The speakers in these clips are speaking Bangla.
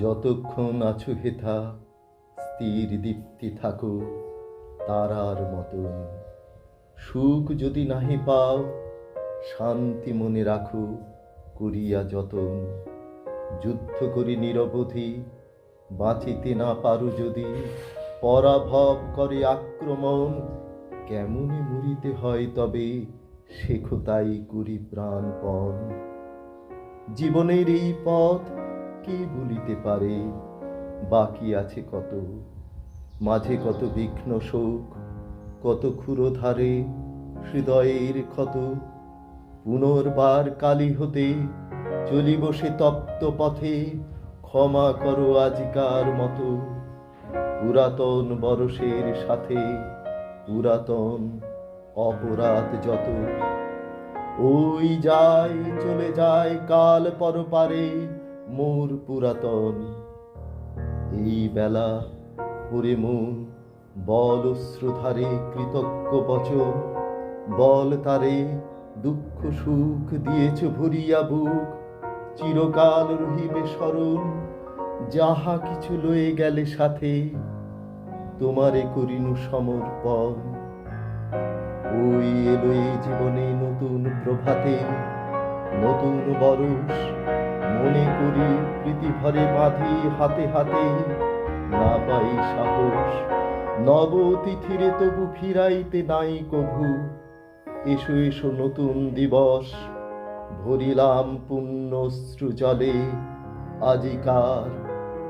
যতক্ষণ আছো হেথা স্থির দীপ্তি থাকো, তারার মতন। সুখ যদি নাহি পাও, শান্তি মনে রাখো, করিয়া যতন। যুদ্ধ করি নিরবধি, বাঁচিতে না পারো যদি, পরাভব করে আক্রমণ। কেমনে মরিতে হয় তবে, শেখো তাই করি প্রাণপণ। জীবনের এই পথ কে বলিতে পারে? বাকি আছে কত? মাঝে কত বিঘ্ন শোক, কত ক্ষুরধারে হৃদয়ের ক্ষত? পুনর্বার কালি হতে চলি বসে তপ্ত পথে, ক্ষমা করো আজিকার মতো। পুরাতন বরসের সাথে, পুরাতন অপরাধ যত। ওই যায় চলে যায় কাল পরপারে মোর পুরাতন। এই বেলা পুরে মন, বল অশ্রুধারে কৃতজ্ঞ বচন। বল তারে দুঃখ সুখ দিয়েছ ভরিয়া বুক। চিরকাল রহিবে স্মরণ, যাহা কিছু লয়ে গেলে সাথে। তোমারে করিনু সমর্পণ। ওই এলো এই জীবনে নতুন প্রভাতে, নতুন বরস মনে করি প্রীতিভরে বাঁধি হাতে হাতে। না পাই সাহস নব তিথিরে তবু ফিরাইতে নাই কভু। এসো এসো নতুন দিবস, ভরিলাম পুণ্যশ্রু জলে আজিকার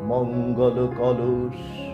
মঙ্গল কলস।